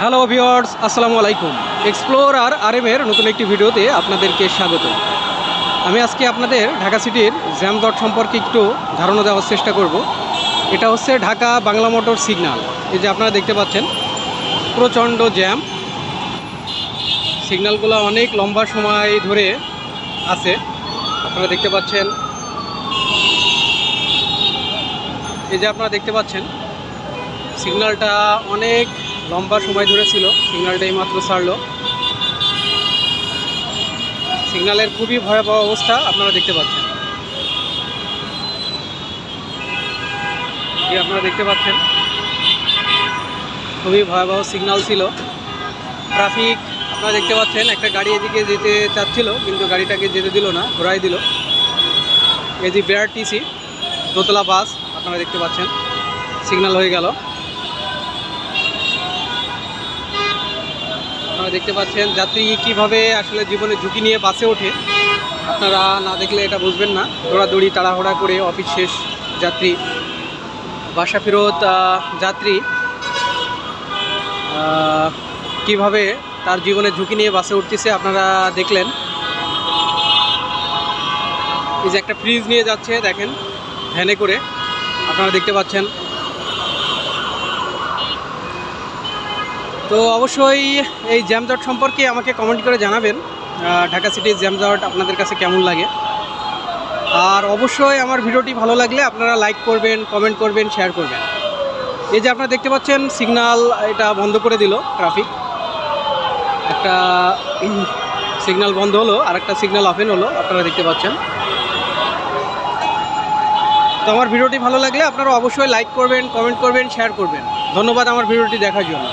Hello viewers আসসালামু আলাইকুম explore আর আরএমের নতুন একটি ভিডিওতে আপনাদেরকে স্বাগত। আমি আজকে আপনাদের ঢাকা সিটির জ্যাম ডট সম্পর্কে একটু ধারণা দেওয়ার চেষ্টা করব। এটা হচ্ছে ঢাকা বাংলা মোটর সিগন্যাল এই যে আপনারা দেখতে পাচ্ছেন, প্রচণ্ড জ্যাম। সিগন্যালগুলো অনেক লম্বা সময় ধরে আছে। আপনারা দেখতে পাচ্ছেন, এই যে আপনারা দেখতে পাচ্ছেন সিগন্যালটা অনেক লম্বা সময় ধরে ছিল সিগন্যালটা মাত্র ছাড়লো। সিগন্যালের খুবই ভয়াবহ অবস্থা আপনারা দেখতে পাচ্ছেন। এই আপনারা দেখতে পাচ্ছেন, খুবই ভয়াবহ সিগন্যাল ছিল। ট্রাফিক, আপনারা দেখতে পাচ্ছেন, একটা গাড়ি এদিকে যেতে চাচ্ছিল, কিন্তু গাড়িটাকে যেতে দিল না ঘোরাই দিল। যে বিআরটিসি, দোতলা বাস, আপনারা দেখতে পাচ্ছেন সিগন্যাল হয়ে গেল। দেখতে পাচ্ছেন যাত্রী কীভাবে আসলে জীবনে ঝুঁকি নিয়ে বাসে ওঠে। আপনারা না দেখলে এটা বুঝবেন না। দৌড়াদৌড়ি, তাড়াহুড়া করে অফিস শেষ, যাত্রী। বাসা ফেরত যাত্রী কীভাবে তার জীবনে ঝুঁকি নিয়ে বাসে উঠতেছে আপনারা দেখলেন। এই যে একটা ফ্রিজ নিয়ে যাচ্ছে, দেখেন, ভ্যানে করে। আপনারা দেখতে পাচ্ছেন তো অবশ্যই এই জ্যামজট সম্পর্কে আমাকে কমেন্ট করে জানাবেন ঢাকা সিটির জ্যামজট আপনাদের কাছে কেমন লাগে? আর অবশ্যই আমার ভিডিওটি ভালো লাগলে আপনারা লাইক করবেন কমেন্ট করবেন শেয়ার করবেন। এই যে আপনারা দেখতে পাচ্ছেন সিগনাল এটা বন্ধ করে দিল ট্রাফিক একটা সিগনাল বন্ধ হলো আর একটা সিগনাল ওপেন হলো, আপনারা দেখতে পাচ্ছেন। তো আমার ভিডিওটি ভালো লাগলে আপনারা অবশ্যই লাইক করবেন কমেন্ট করবেন শেয়ার করবেন। ধন্যবাদ আমার ভিডিওটি দেখার জন্য।